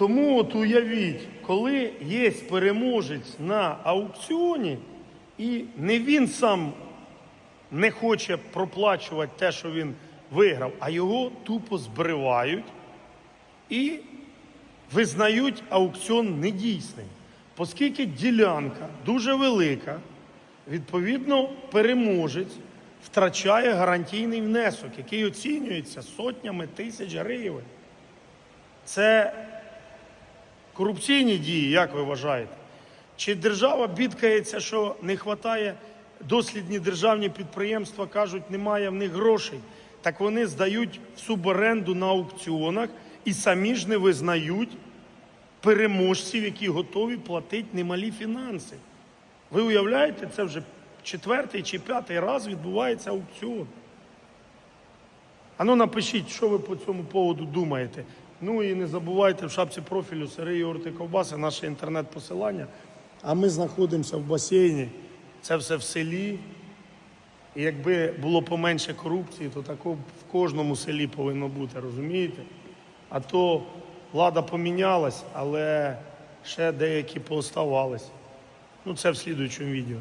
Тому от уявіть, коли є переможець на аукціоні, і не він сам не хоче проплачувати те, що він виграв, а його тупо збривають і визнають аукціон недійсним. Оскільки ділянка дуже велика, відповідно, переможець втрачає гарантійний внесок, який оцінюється сотнями тисяч гривень. Це корупційні дії, як ви вважаєте? Чи держава бідкається, що не вистачає дослідні державні підприємства, кажуть, немає в них грошей. Так вони здають в суборенду на аукціонах і самі ж не визнають переможців, які готові платити немалі фінанси. Ви уявляєте, це вже четвертий чи п'ятий раз відбувається аукціон. Ану напишіть, що ви по цьому поводу думаєте. Ну і не забувайте в шапці профілю сири йогурти ковбаси, наше інтернет-посилання. А ми знаходимося в басейні. Це все в селі. І якби було поменше корупції, то тако в кожному селі повинно бути, розумієте? А то влада помінялась, але ще деякі пооставались. Ну, це в слідуючому відео.